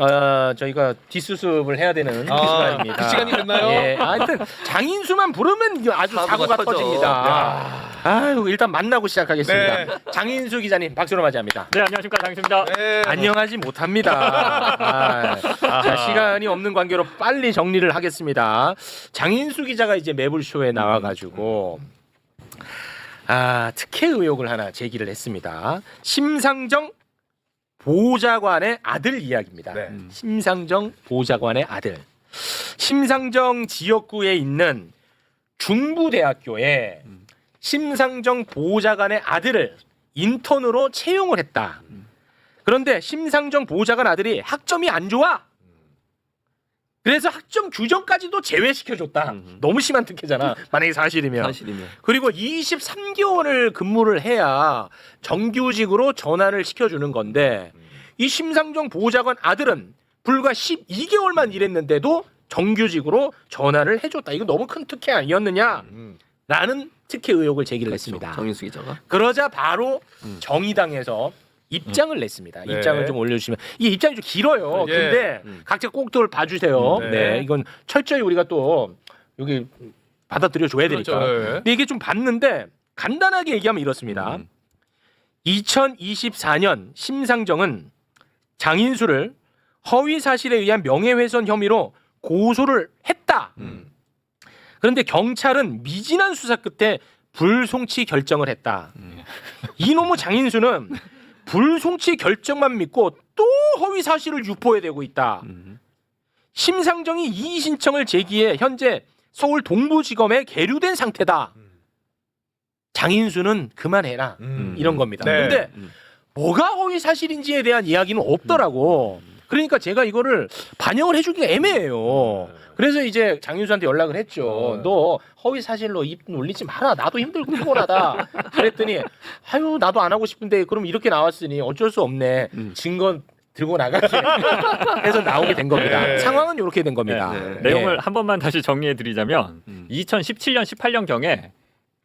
어, 저희가 뒷수습을 해야 되는 아, 시간입니다. 그 시간이 됐나요? 예, 하여튼 장인수만 부르면 이거 아주 사고가 사고가 터져. 터집니다. 아유, 일단 만나고 시작하겠습니다. 네. 장인수 기자님 박수로 맞이합니다. 네 안녕하십니까 장입니다. 네. 안녕하지 못합니다. 아, 자, 시간이 없는 관계로 빨리 정리를 하겠습니다. 장인수 기자가 이제 매불쇼에 나와가지고 아 특혜 의혹을 하나 제기를 했습니다. 심상정 보좌관의 아들 이야기입니다. 네. 심상정 보좌관의 아들. 심상정 지역구에 있는 중부대학교에 심상정 보좌관의 아들을 인턴으로 채용을 했다. 그런데 심상정 보좌관 아들이 학점이 안 좋아. 그래서 학점 규정까지도 제외시켜줬다. 음. 너무 심한 특혜잖아. 만약에 사실이면. 사실이면 그리고 23개월을 근무를 해야 정규직으로 전환을 시켜주는 건데 이 심상정 보좌관 아들은 불과 12개월만 일했는데도 정규직으로 전환을 해줬다. 이거 너무 큰 특혜 아니었느냐? 음. 라는 특혜 의혹을 제기를 했습니다. 정인수 기자가 그러자 바로 음. 정의당에서 입장을 냈습니다. 네. 입장을 좀 올려주시면 이 입장이 좀 길어요. 예. 근데 음. 각자 꼭들 봐주세요. 네. 네. 이건 철저히 우리가 또 여기 받아들여 줘야 되니까. 그렇죠. 네. 근데 이게 좀 봤는데 간단하게 얘기하면 이렇습니다. 음. 2024년 심상정은 장인수를 허위 사실에 의한 명예훼손 혐의로 고소를 했다. 음. 그런데 경찰은 미진한 수사 끝에 불송치 결정을 했다. 음. 이놈의 장인수는 불송치 결정만 믿고 또 허위 사실을 유포해대고 있다. 음. 심상정이 이의 신청을 제기해 현재 서울 동부지검에 계류된 상태다. 장인수는 그만해라. 음. 이런 겁니다. 네. 근데 음. 뭐가 허위 사실인지에 대한 이야기는 없더라고. 그러니까 제가 이거를 반영을 해주기가 애매해요. 그래서 이제 장윤수한테 연락을 했죠. 어. 너 허위 사실로 입 놀리지 마라. 나도 힘들고 피곤하다. 그랬더니 아유 나도 안 하고 싶은데 그럼 이렇게 나왔으니 어쩔 수 없네. 음. 증거 들고 나가게 해서 나오게 된 겁니다. 네. 상황은 이렇게 된 겁니다. 네, 네. 내용을 한 번만 다시 정리해 드리자면 음. 2017년 18년 경에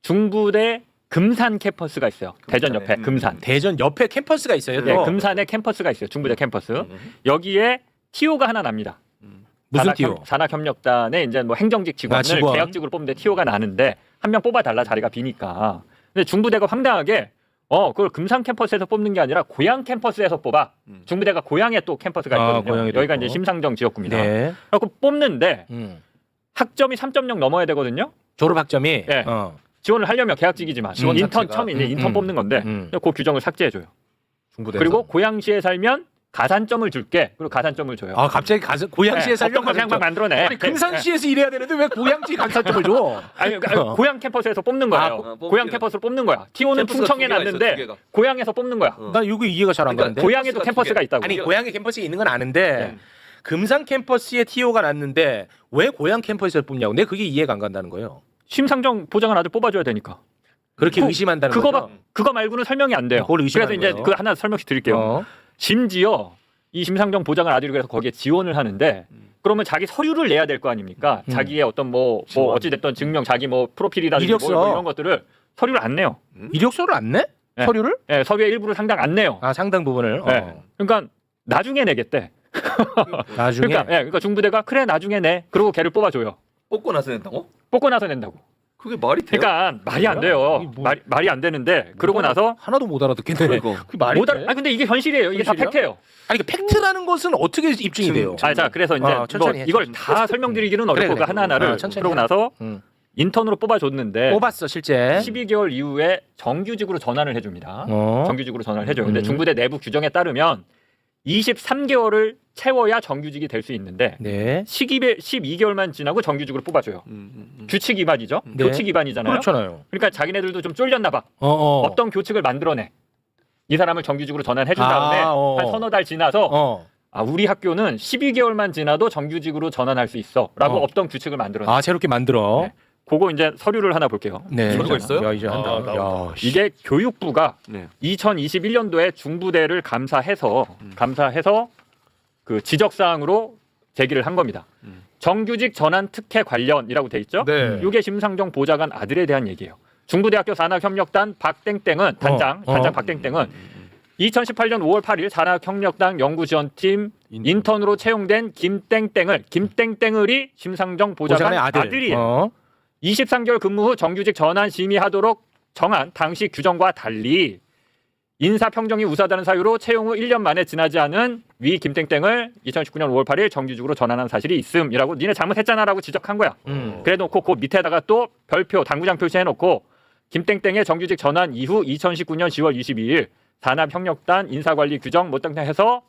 중부대 금산 캠퍼스가 있어요. 대전 옆에 음. 금산. 대전 옆에 캠퍼스가 있어요. 또 네, 금산에 캠퍼스가 있어요. 중부대 캠퍼스. 음. 여기에 TO가 하나 납니다. 무슨 산학협- 티오? 산학협력단에 이제 뭐 행정직 직원을 아, 직원. 계약직으로 뽑는데 TO가 나는데 한 명 뽑아달라 자리가 비니까. 근데 중부대가 황당하게 어 그걸 금산 캠퍼스에서 뽑는 게 아니라 고양 캠퍼스에서 뽑아. 음. 중부대가 고양에 또 캠퍼스가 아, 있거든요. 고양에도 여기가 있고. 이제 심상정 지역구입니다. 네. 그래서 뽑는데 음. 학점이 3.0 넘어야 되거든요. 졸업 학점이 네. 어. 지원을 하려면 계약직이지만 지원 인턴 자체가. 처음 이제 음, 인턴 음. 뽑는 건데 음. 그 규정을 삭제해줘요. 중부대에서. 그리고 고양시에 살면 가산점을 줄게. 그리고 가산점을 줘요. 아 갑자기 가서 고양시에 네, 살려고 어떤 걸 그냥 막 만들어내. 아니 금산시에서 일해야 되는데 왜 고양시 강사점을 줘? 아니, 그러니까 어. 고양 캠퍼스에서 뽑는 거예요. 아, 뽑- 고양. 캠퍼스로 뽑는 거야. 티오는 캠퍼스가 충청에 두 개가 있어, 두 났는데 개가. 고양에서 뽑는 거야. 어. 나 이거 이해가 잘 안 그러니까 가는데. 고양에도 캠퍼스가 캠퍼스가 두 개. 있다고. 아니 고양이 캠퍼스에 있는 건 아는데 네. 금산 캠퍼스에 TO가 났는데 왜 고양 캠퍼스에 뽑냐고. 내 그게 이해가 안 간다는 거예요. 심상정 보장을 아들 뽑아줘야 되니까. 그렇게 그- 의심한다는 그거 거죠. 막 그거 말고는 설명이 안 돼요. 그걸 그래서 의심하는 이제 거예요. 그 하나 설명씩 드릴게요. 어. 심지어 이 심상정 보장을 아들이 그래서 거기에 지원을 하는데 그러면 자기 서류를 내야 될 거 아닙니까? 음. 자기의 어떤 뭐, 뭐 지원. 어찌 됐던 증명, 자기 뭐 프로필이라든지 뭐, 이력서. 뭐 이런 것들을 서류를 안 내요. 이력서를 안 내? 네. 서류를? 예, 서류의 일부를 상당 안 내요. 아 상당 부분을. 어. 네. 그러니까 나중에 내겠대. 나중에. 그러니까, 예, 그러니까 중부대가 그래 나중에 내. 그리고 걔를 뽑아줘요. 뽑고 나서 낸다고? 뽑고 나서 낸다고. 그게 말이 돼요? 그러니까 말이 안? 돼요. 이게 뭐- 말이 말이 안 되는데 그러고 나서 하나도 못 알아듣겠네. 그거. 그 말이 못 돼? 알아. 아 근데 이게 현실이에요. 이게 다 현실이야? 팩트예요. 아니 그 팩트라는 것은 어떻게 입증이 돼요? 아, 자, 그래서 이제 어, 이거, 천천히 해, 이걸 천천히. 다 설명드리기는 그래, 어렵고 그래. 하나 하나를 어, 천천히 그러고 해. 나서 음. 인턴으로 뽑아줬는데 뽑았어 실제. 12개월 이후에 정규직으로 전환을 해줍니다. 어. 정규직으로 전환을 해줘요. 근데 음. 중부대 내부 규정에 따르면 23개월을 채워야 정규직이 될 수 있는데 네. 시기에 12개월만 지나고 정규직으로 뽑아줘요. 음, 음, 음. 규칙 위반이죠. 네. 교칙 위반이잖아요. 그렇잖아요. 그러니까 자기네들도 좀 쫄렸나 봐. 어, 어. 어떤 교칙을 만들어내. 이 사람을 정규직으로 전환해 준 아, 다음에 어. 한 서너 달 지나서 어. 아 우리 학교는 12개월만 지나도 정규직으로 전환할 수 있어라고 어. 없던 규칙을 만들어. 아 새롭게 만들어. 네. 그거 이제 서류를 하나 볼게요. 네. 서류가 있어요? 야 이제 한다. 아, 나온다. 야, 씨. 이게 교육부가 네. 2021년도에 중부대를 감사해서 음. 감사해서 그 지적 사항으로 제기를 한 겁니다. 음. 정규직 전환 특혜 관련이라고 돼 있죠. 네. 이게 심상정 보좌관 아들에 대한 얘기예요. 중부대학교 산학협력단 박땡땡은 단장 어. 단장 어. 박땡땡은 2018년 5월 8일 산학협력당 연구지원팀 인턴 으로 채용된 김땡땡을 김땡땡을이 심상정 보좌관 보좌관의 아들. 아들이에요. 어. 23개월 근무 후 정규직 전환 심의하도록 정한 당시 규정과 달리 인사평정이 우수하다는 사유로 채용 후 1년 만에 지나지 않은 위 김땡땡을 2019년 5월 8일 정규직으로 전환한 사실이 있음이라고 니네 잘못했잖아라고 지적한 거야. 음. 그래놓고 그 밑에다가 또 별표 당구장 표시해놓고 김땡땡의 정규직 전환 이후 2019년 10월 22일 산업협력단 인사관리 규정 뭐 등등 해서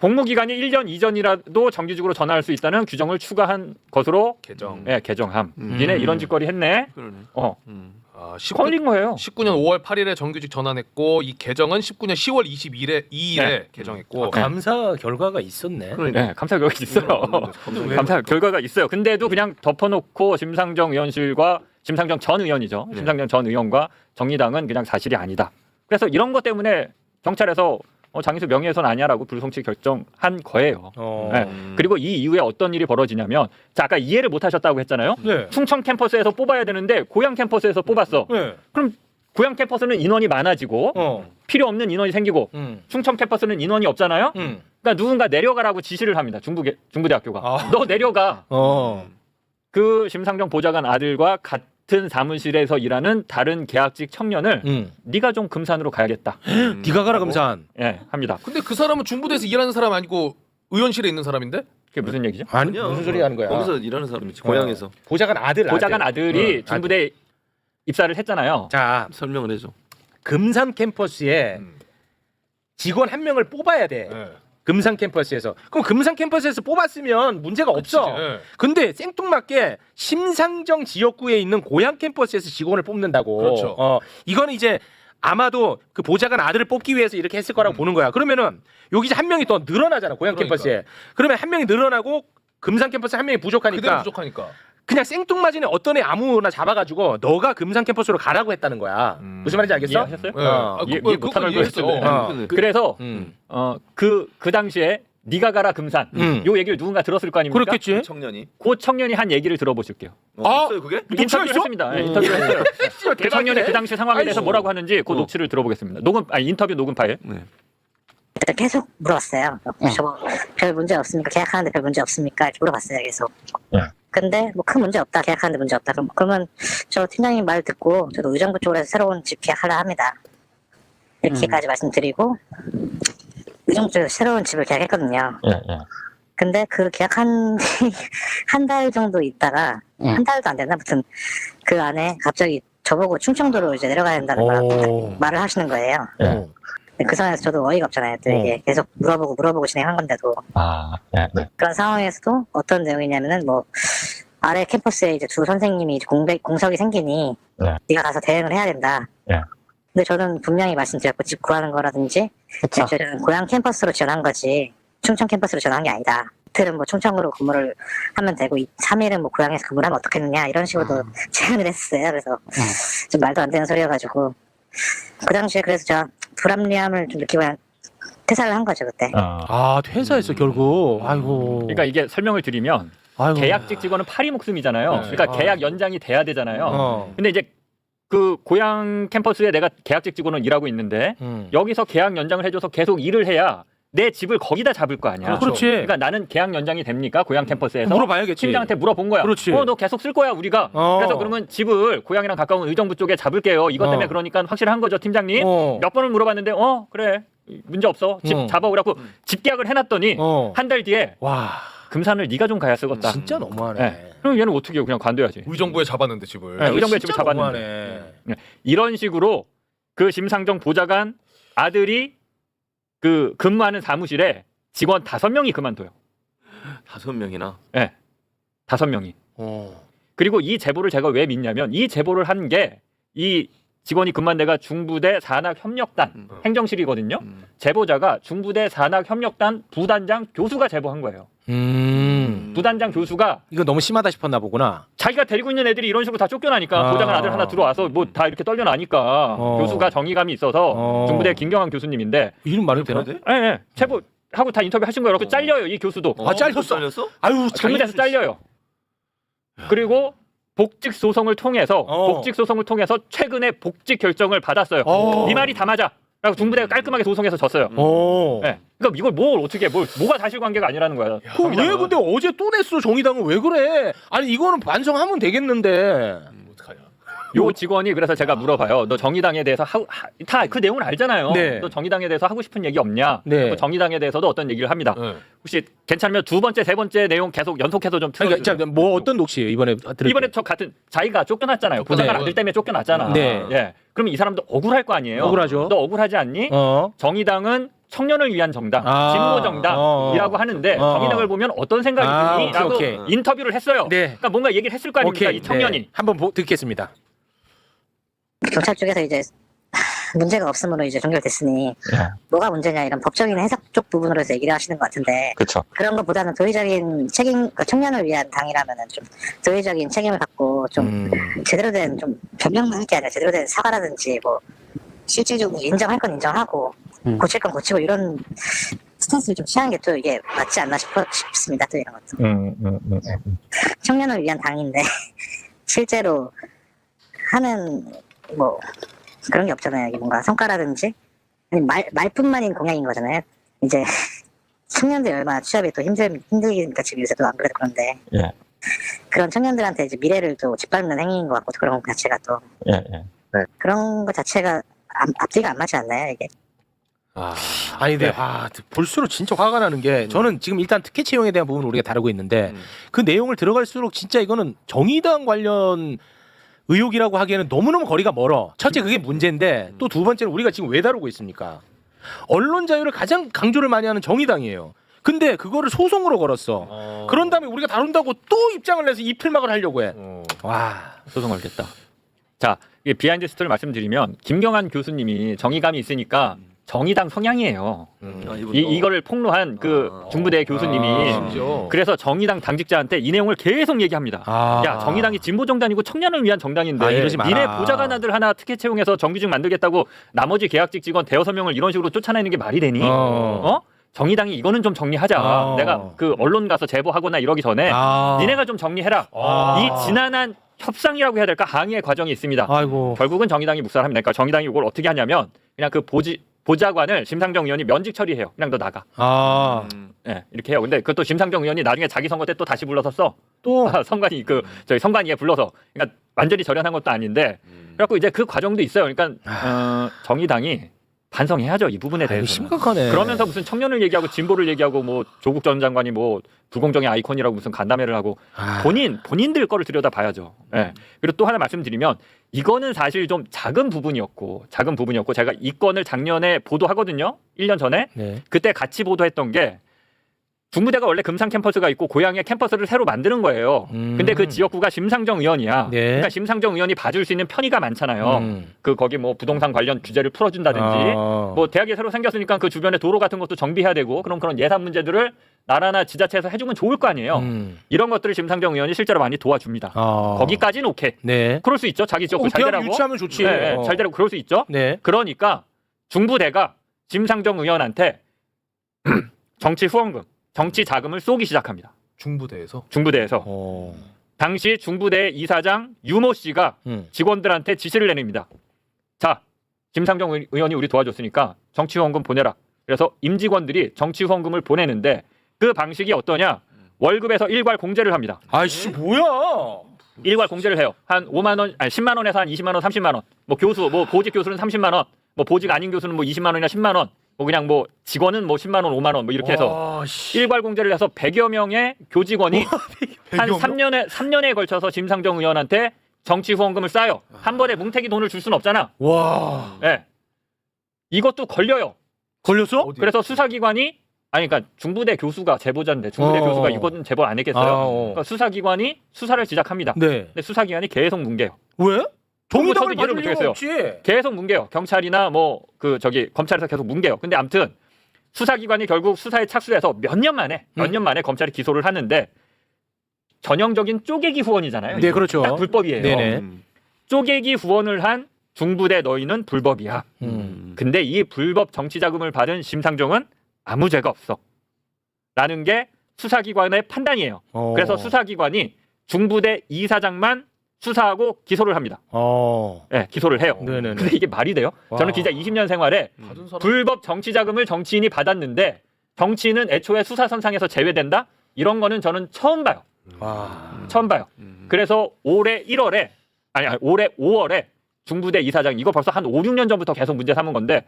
복무 기간이 1년 이전이라도 정규직으로 전환할 수 있다는 규정을 추가한 것으로 개정. 예, 개정함. 음. 니네 이런 짓거리 했네. 그러네. 어, 음. 아, 19, 걸린 거예요. 19년 5월 8일에 정규직 전환했고 이 개정은 19년 10월 22일에 2일에 네. 개정했고 아, 감사 결과가 있었네. 그러니까. 네, 감사 결과 있어요. 음, 감사 결과가 있어요. 근데도 그냥 덮어놓고 심상정 의원실과 심상정 전 의원이죠. 네. 심상정 전 의원과 정의당은 그냥 사실이 아니다. 그래서 이런 것 때문에 경찰에서 어, 장희수 명예훼손 아니야라고 불송치 결정한 거예요. 어. 네. 음. 그리고 이 이후에 어떤 일이 벌어지냐면 자 아까 이해를 못 하셨다고 했잖아요. 네. 충청 캠퍼스에서 뽑아야 되는데 고향 캠퍼스에서 뽑았어. 네. 그럼 고향 캠퍼스는 인원이 많아지고 어. 필요 없는 인원이 생기고 음. 충청 캠퍼스는 인원이 없잖아요. 음. 그러니까 누군가 내려가라고 지시를 합니다. 중부 중부대학교가 아. 너 내려가. 어. 그 심상정 보좌관 아들과 같은 사무실에서 일하는 다른 계약직 청년을 음. 네가 좀 금산으로 가야겠다. 음. 네가 가라 금산. 예, 합니다. 근데 그 사람은 중부대에서 일하는 사람 아니고 의원실에 있는 사람인데? 그게 무슨 얘기죠? 아니. 무슨 소리 하는 거야? 거기서 일하는 사람이지. 고향에서 보좌관 아들. 보좌관 아들. 아들이 어, 중부대 입사를 했잖아요. 자 설명을 해줘. 금산 캠퍼스에 음. 직원 한 명을 뽑아야 돼. 네. 금산 캠퍼스에서. 그럼 금산 캠퍼스에서 뽑았으면 문제가 없어. 네. 근데 생뚱맞게 심상정 지역구에 있는 고향 캠퍼스에서 직원을 뽑는다고. 그렇죠. 어, 이거는 이제 아마도 그 보좌관 아들을 뽑기 위해서 이렇게 했을 거라고 음. 보는 거야. 그러면은 여기 이제 한 명이 더 늘어나잖아. 고향 그러니까. 캠퍼스에. 그러면 한 명이 늘어나고 금산 캠퍼스 한 명이 그대로 부족하니까 부족하니까. 그냥 생뚱맞이는 어떤 애 아무나 잡아가지고 너가 금산 캠퍼스로 가라고 했다는 거야. 음. 무슨 말인지 알겠어? 이해하셨어요? 네. 어. 아, 이해- 그- 이해 그- 못하는 그건 이해했어. 거였어요. 어. 그- 그래서 음. 어그 그 당시에 네가 가라 금산 음. 요 얘기를 누군가 들었을 거 아닙니까? 그렇겠지. 청년이. 그 청년이 한 얘기를 들어보실게요. 어, 아! 있어요 그게? 녹취가 있어? 했습니다. 예, 오. 인터뷰를 했어요. 그 청년이 그 당시 상황에 대해서 아이고. 뭐라고 하는지 그 어. 녹취를 들어보겠습니다. 녹음 아니 인터뷰 녹음 파일. 네. 그때 계속 물어봤어요. 저별 문제 없습니까? 계약하는데 별 문제 없습니까? 이렇게 물어봤어요. 계속. 근데 뭐 큰 문제 없다. 계약하는데 문제 없다. 그럼 그러면 저 팀장님 말 듣고 저도 의정부 쪽으로 해서 새로운 집 계약하려 합니다. 이렇게까지 말씀드리고 의정부 쪽에서 새로운 집을 계약했거든요. 근데 그 계약 한 한 달 정도 있다가 한 달도 안 됐나? 아무튼 그 안에 갑자기 저보고 충청도로 이제 내려가야 된다는 말, 오. 말을 하시는 거예요. 어. 근데 그 상황에서 저도 어이가 없잖아요. 또 이게 계속 물어보고 물어보고 진행한 건데도 아, 네, 네. 그런 상황에서도 어떤 내용이냐면은 뭐 아래 캠퍼스에 이제 두 선생님이 이제 공백 공석이 생기니 네. 네가 가서 대응을 해야 된다. 네. 근데 저는 분명히 말씀드렸고 집 구하는 거라든지 그쵸. 저는 고향 캠퍼스로 지원한 거지 충청 캠퍼스로 지원한 게 아니다. 이틀은 뭐 충청으로 근무를 하면 되고 3일은 뭐 고향에서 근무를 하면 어떻겠느냐 이런 식으로도 제안을 했어요. 그래서 좀 말도 안 되는 소리여가지고 그 당시에 그래서 제가 불합리함을 좀 느끼고 퇴사를 한 거죠 그때. 어, 아 퇴사했어 결국. 아이고. 그러니까 이게 설명을 드리면 아이고. 계약직 직원은 파리 목숨이잖아요. 네. 그러니까 아. 계약 연장이 돼야 되잖아요. 어. 근데 이제 그 고향 캠퍼스에 내가 계약직 직원은 일하고 있는데 음. 여기서 계약 연장을 해줘서 계속 일을 해야 내 집을 거기다 잡을 거 아니야. 그렇지. 그러니까 나는 계약 연장이 됩니까? 고향 캠퍼스에서 물어봐야겠지. 팀장한테 물어본 거야. 그렇지. 어, 너 계속 쓸 거야 우리가. 어. 그래서 그러면 집을 고향이랑 가까운 의정부 쪽에 잡을게요. 이것 때문에 어. 그러니까 확실한 거죠, 팀장님. 어. 몇 번을 물어봤는데 어 그래 문제 없어 집 어. 잡아오라고 집 계약을 해놨더니 어. 한 달 뒤에 와. 금산을 네가 좀 가야 쓰겄다. 진짜 너무하네. 네. 그럼 얘는 어떻게 해요? 그냥 관둬야지. 의정부에 잡았는데 집을. 네, 의정부에 진짜 집을 잡았는데. 너무하네. 이런 식으로 그 심상정 보좌관 아들이 그 근무하는 사무실에 직원 다섯 명이 그만둬요. 다섯 명이나. 예. 다섯 명이. 어. 그리고 이 제보를 제가 왜 믿냐면 이 제보를 한 게 이 직원이 근무한 데가 중부대 산학협력단 음. 행정실이거든요. 음. 제보자가 중부대 산학협력단 부단장 교수가 제보한 거예요. 음. 부단장 교수가 이거 너무 심하다 싶었나 보구나. 자기가 데리고 있는 애들이 이런 식으로 다 쫓겨나니까 아. 보좌관 아들 하나 들어와서 뭐 다 이렇게 떨려나니까 어. 교수가 정의감이 있어서 어. 중부대 김경환 교수님인데 이름 말해도 되나? 돼? 예, 예. 제보 하고 다 인터뷰 하신 거예요. 그래서 어. 잘려요 이 교수도 어, 아, 잘렸어? 잘렸어? 아유 중부대에서 잘려요. 그리고 복직 소송을 통해서 어. 복직 소송을 통해서 최근에 복직 결정을 받았어요. 어. 네 말이 다 맞아. 그리고 중부대가 깔끔하게 소송해서 졌어요. 어. 예. 그러니까 이걸 뭘 어떻게 뭘 뭐가 사실관계가 아니라는 거야. 그왜 근데 어제 또 냈어 정의당은 왜 그래? 아니 이거는 반성하면 되겠는데. 음, 어떡하냐. 요 직원이 그래서 제가 물어봐요. 너 정의당에 대해서 다 그 내용을 알잖아요. 네. 너 정의당에 대해서 하고 싶은 얘기 없냐? 네. 그 정의당에 대해서도 어떤 얘기를 합니다. 네. 혹시 괜찮으면 두 번째, 세 번째 내용 계속 연속해서 좀 그러니까 틀어주세요. 자, 뭐 어떤 녹취 이번에 들을게요. 이번에 저 같은 자기가 쫓겨났잖아요. 부사관 네. 아들 때문에 쫓겨났잖아. 네. 예. 그러면 이 사람도 억울할 거 아니에요. 억울하죠. 너 억울하지 않니? 어. 정의당은 청년을 위한 정당, 아. 진보 정당이라고 어. 하는데 어. 정의당을 보면 어떤 생각이 아, 드니?라고 오케이, 오케이. 인터뷰를 했어요. 네. 그러니까 뭔가 얘기를 했을 거 아닙니까? 이 청년이. 네. 한번 보, 듣겠습니다. 경찰 쪽에서 이제 문제가 없으므로 이제 종결됐으니 뭐가 문제냐 이런 법적인 해석 쪽 부분으로서 얘기를 하시는 것 같은데 그렇죠. 그런 것보다는 도의적인 책임 그러니까 청년을 위한 당이라면은 좀 도의적인 책임을 갖고 좀 음. 제대로 된 좀 변명만 할게 아니라 제대로 된 사과라든지 뭐 실질적으로 인정할 건 인정하고 음. 고칠 건 고치고 이런 스탠스를 좀 취하는 게 또 이게 맞지 않나 싶어, 싶습니다 또 이런 것도 음, 청년을 위한 당인데 실제로 하는 뭐 그런 게 없잖아요 이게 뭔가 성과라든지 아니 말 말뿐만인 공약인 거잖아요 이제 청년들이 얼마나 취업이 또 힘들 힘들니까 지금 요새도 안 그래도 그런데 예. 그런 청년들한테 이제 미래를 또 짓밟는 행위인 것 같고 그런 것 자체가 또 예, 예. 그런 것 자체가 앞- 앞뒤가 안 맞지 않나요 이게 아, 아니 근데 네. 아, 볼수록 진짜 화가 나는 게 저는 지금 일단 특혜 채용에 대한 부분을 우리가 다루고 있는데 음. 그 내용을 들어갈수록 진짜 이거는 정의당 관련 의혹이라고 하기에는 너무너무 거리가 멀어. 첫째 그게 문제인데 또 두 번째는 우리가 지금 왜 다루고 있습니까? 언론 자유를 가장 강조를 많이 하는 정의당이에요. 근데 그거를 소송으로 걸었어. 어. 그런 다음에 우리가 다룬다고 또 입장을 내서 입틀막을 하려고 해. 어. 와. 소송 걸겠다. 자, 이게 비하인드 스토리를 말씀드리면 김경환 교수님이 정의감이 있으니까 정의당 성향이에요. 음. 아, 이분도? 이, 이거를 폭로한 그 아. 중부대 교수님이 아. 심지어. 그래서 정의당 당직자한테 이 내용을 계속 얘기합니다. 아. 야 정의당이 진보 정당이고 청년을 위한 정당인데 아, 이러지 마라. 니네 보좌관아들 하나 특혜 채용해서 정규직 만들겠다고 나머지 계약직 직원 대여섯 명을 이런 식으로 쫓아내는 게 말이 되니? 어. 어? 정의당이 이거는 좀 정리하자. 어. 내가 그 언론 가서 제보하거나 이러기 전에 아. 니네가 좀 정리해라. 아. 이 지난한 협상이라고 해야 될까 항의의 과정이 있습니다. 아이고. 결국은 정의당이 묵살합니다. 그러니까 정의당이 이걸 어떻게 하냐면 그냥 그 보지 보좌관을 심상정 의원이 면직 처리해요. 그냥 너 나가. 아. 음. 예, 이렇게 해요. 근데 그것도 심상정 의원이 나중에 자기 선거 때 또 다시 불러서 써. 또 아, 선관위 그 저희 선관위에 불러서 그러니까 완전히 절연한 것도 아닌데 음. 그래갖고 이제 그 과정도 있어요. 그러니까 어, 정의당이 반성해야죠 이 부분에 대해서. 심각하네. 그러면서 무슨 청년을 얘기하고 진보를 얘기하고 뭐 조국 전 장관이 뭐 불공정의 아이콘이라고 무슨 간담회를 하고 아. 본인 본인들 거를 들여다 봐야죠. 예. 그리고 또 하나 말씀드리면 이거는 사실 좀 작은 부분이었고 작은 부분이었고 제가 이 건을 작년에 보도하거든요. 1년 전에 네. 그때 같이 보도했던 게 중부대가 원래 금산 캠퍼스가 있고 고향에 캠퍼스를 새로 만드는 거예요. 음. 근데 그 지역구가 심상정 의원이야. 네. 그러니까 심상정 의원이 봐줄 수 있는 편의가 많잖아요. 음. 그 거기 뭐 부동산 관련 규제를 풀어준다든지 아. 뭐 대학이 새로 생겼으니까 그 주변에 도로 같은 것도 정비해야 되고 그런 그런 예산 문제들을 나라나 지자체에서 해주면 좋을 거 아니에요. 음. 이런 것들을 심상정 의원이 실제로 많이 도와줍니다. 아. 거기까지는 오케이. 네. 그럴 수 있죠. 자기 지역구 어, 잘 대학 되라고. 유치하면 좋지. 네, 네, 어. 잘 되라고 그럴 수 있죠. 네. 그러니까 중부대가 심상정 의원한테 정치 후원금, 정치 자금을 쏘기 시작합니다. 중부대에서 중부대에서 어. 당시 중부대 이사장 유모 씨가 음. 직원들한테 지시를 내립니다. 자, 김상정 의- 의원이 우리 도와줬으니까 정치 후원금 보내라. 그래서 임직원들이 정치 후원금을 보내는데 그 방식이 어떠냐? 월급에서 일괄 공제를 합니다. 아이씨 뭐야? 일괄 공제를 해요. 한 5만 원, 아니 10만 원에서 한 20만 원, 30만 원. 뭐 교수, 뭐 보직 교수는 30만 원, 뭐 보직 아닌 교수는 뭐 20만 원이나 10만 원. 뭐 그냥 뭐 직원은 뭐 10만 원, 5만 원 뭐 이렇게 해서 와, 씨. 일괄 공제를 해서 100여 명의 교직원이 한 3년에 3년에 걸쳐서 심상정 의원한테 정치 후원금을 쌓여 한 번에 뭉태기 돈을 줄 수는 없잖아. 와. 예. 이것도 걸려요. 걸렸어? 어디? 그래서 수사기관이 아니 그러니까 중부대 교수가 제보자인데 중부대 어. 교수가 이거는 제보 안 했겠어요. 아, 어. 그러니까 수사기관이 수사를 시작합니다. 네. 근데 수사기관이 계속 뭉개요. 왜? 이해를 받을 이유가. 없지. 계속 뭉개요. 경찰이나 뭐 그 저기 검찰에서 계속 뭉개요. 근데 아무튼 수사기관이 결국 수사에 착수해서 몇 년 만에 몇 음. 년 만에 검찰이 기소를 하는데 전형적인 쪼개기 후원이잖아요. 네, 이거. 그렇죠. 딱 불법이에요. 네네. 음. 쪼개기 후원을 한 중부대 너희는 불법이야. 음. 근데 이 불법 정치 자금을 받은 심상정은 아무 죄가 없어. 라는 게 수사기관의 판단이에요. 어. 그래서 수사기관이 중부대 이사장만 수사하고 기소를 합니다. 어. 예, 기소를 해요. 네네네. 근데 이게 말이 돼요? 저는 와. 기자 20년 생활에 받은 사람 불법 정치 자금을 정치인이 받았는데 정치인은 애초에 수사선상에서 제외된다? 이런 거는 저는 처음 봐요. 와. 처음 봐요. 음. 그래서 올해 1월에 아니, 아니 올해 5월에 중부대 이사장 이거 벌써 한 5, 6년 전부터 계속 문제 삼은 건데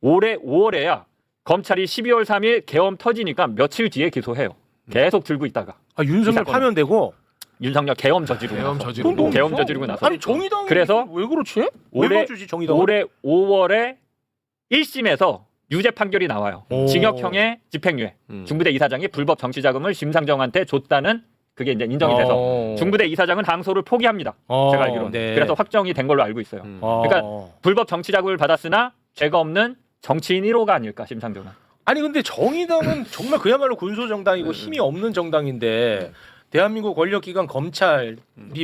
올해 5월에야 검찰이 12월 3일 계엄 터지니까 며칠 뒤에 기소해요. 계속 들고 있다가 아, 윤석열 사건은. 파면되고 윤석열 계엄 저지르고 계엄 나서 저지르고. 그건 계엄 너무 저지르고 나서 아니 정의당 그래서 왜 그렇지? 왜 올해- 멈추지 정의당? 올해 5월에 1심에서 유죄 판결이 나와요. 오. 징역형의 집행유예. 음. 중부대 이사장이 불법 정치 자금을 심상정한테 줬다는 그게 이제 인정이 돼서 어. 중부대 이사장은 항소를 포기합니다. 어, 제가 알기로는. 네. 그래서 확정이 된 걸로 알고 있어요. 음. 어. 그러니까 불법 정치 자금을 받았으나 죄가 없는 정치인 1호가 아닐까 심상정은. 아니 근데 정의당은 정말 그야말로 군소 정당이고 힘이 없는 정당인데 대한민국 권력기관 검찰이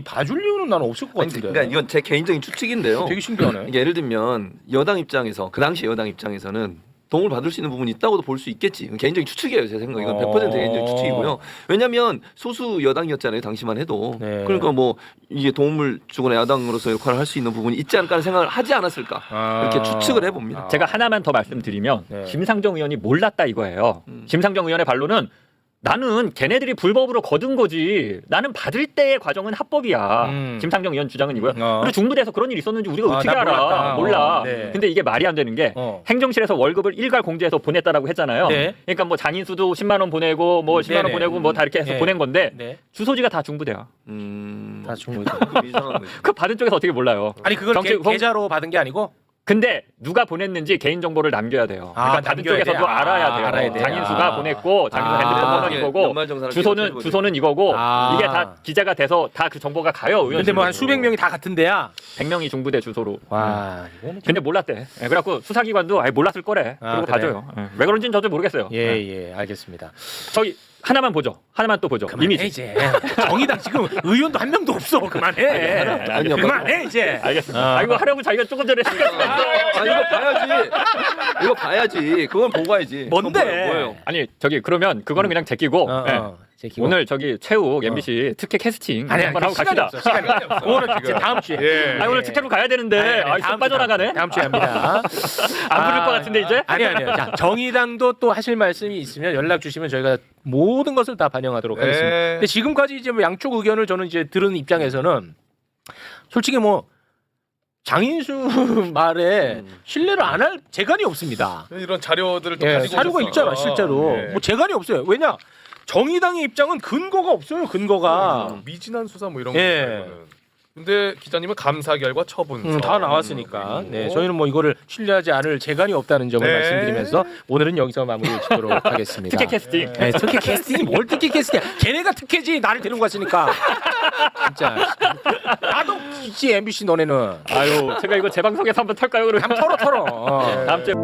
봐줄 이유는 나는 없을 것 아니, 같은데. 그러니까 이건 제 개인적인 추측인데요. 되게 신기하네. 이게 예를 들면 여당 입장에서 그 당시 여당 입장에서는 도움을 받을 수 있는 부분이 있다고도 볼 수 있겠지. 이건 개인적인 추측이에요, 제 생각. 이건 어. 100% 개인적인 추측이고요. 왜냐하면 소수 여당이었잖아요, 당시만 해도. 네. 그러니까 뭐 이게 도움을 주거나 야당으로서 역할을 할 수 있는 부분이 있지 않을까 하는 생각을 하지 않았을까. 아. 이렇게 추측을 해봅니다. 제가 하나만 더 말씀드리면 네. 심상정 의원이 몰랐다 이거예요. 음. 심상정 의원의 반론은 나는 걔네들이 불법으로 거둔 거지. 나는 받을 때의 과정은 합법이야. 음. 심상정 의원 주장은 이고요. 어. 그리고 중부대에서 그런 일이 있었는지 우리가 아, 어떻게 난 알아? 몰랐다. 몰라. 어, 네. 근데 이게 말이 안 되는 게 어. 행정실에서 월급을 일괄 공제해서 보냈다라고 했잖아요. 네. 그러니까 뭐 장인수도 10만 원 보내고 뭐 10만 원 네네. 보내고 뭐 다 이렇게 해서 네. 보낸 건데 네. 주소지가 다 중부대야. 음. 다 거지. 그 받은 쪽에서 어떻게 몰라요? 아니 그걸 정치- 계, 계좌로 받은 게 아니고 근데 누가 보냈는지 개인 정보를 남겨야 돼요. 아, 그러니까 받은 남겨야 쪽에서도 돼? 알아야 아, 돼요. 알아야 돼. 장인수가 아. 보냈고 장인수 아. 핸드폰 번호 이거고 연말정산을 주소는. 주소는 이거고 아. 이게 다 기재가 돼서 다 그 정보가 가요. 근데 뭐 한 수백 명이 다 같은 데야. 100명이 중부대 주소로. 와, 이거는 좀- 근데 몰랐대. 예, 그래갖고 수사기관도 아예 몰랐을 거래. 아, 그리고 그래. 봐줘요. 예, 왜 그런지는 저도 모르겠어요. 예, 예. 예, 알겠습니다. 저기 하나만 보죠. 하나만 또 보죠. 그만해 이미지. 이제. 정의당 지금 의원도 한 명도 없어. 그만해. 아니요. 그만해 이제. 알겠습니다. 아. 아, 이거 하려고 자기가 조금 전에 쓰아 이거 봐야지. 이거 봐야지. 그건 보고 가야지. 뭔데? 그건 뭐예요? 뭐예요? 아니 저기 그러면 그거는 그냥 제끼고 어, 예. 어, 제키고. 오늘 저기 최욱 MBC 특혜 캐스팅 아니, 한번 아니, 하고 시간이 갑시다. 없어. 시간이 없어. 그거는 이제 다음 주에. 예. 아 오늘 특혜로 가야 되는데 아니, 아니, 아, 다음 쏙 빠져나가네. 주, 다음 주에 합니다. 안 부를 아, 것 같은데 이제? 아니 아니요. 자, 정의당도 또 하실 말씀이 있으면 연락 주시면 저희가 모든 것을 다 반영하도록 네. 하겠습니다. 근데 지금까지 이제 뭐 양쪽 의견을 저는 이제 들은 입장에서는 솔직히 뭐 장인수 말에 신뢰를 안 할 재간이 없습니다. 이런 자료들을 또 예, 가지고 자료가 오셨어. 있잖아 실제로. 예. 뭐 재간이 없어요. 왜냐? 정의당의 입장은 근거가 없어요. 근거가. 음, 미진한 수사 뭐 이런 예. 거. 이거는. 근데 기자님은 감사 결과 처분. 음, 다 나왔으니까. 음, 네, 저희는 뭐 이거를 신뢰하지 않을 재간이 없다는 점을 네. 말씀드리면서 오늘은 여기서 마무리 짓도록 하겠습니다. 특혜 캐스팅. 네, 특혜 캐스팅이 뭘 특혜 캐스팅? 걔네가 특혜지 나를 데리고 갔으니까. 진짜. 나도 있지 MBC 너네는. 아유 제가 이거 재방송에서 한번 털까요 그러면? 한번 털어 털어. 어. 다음 주에.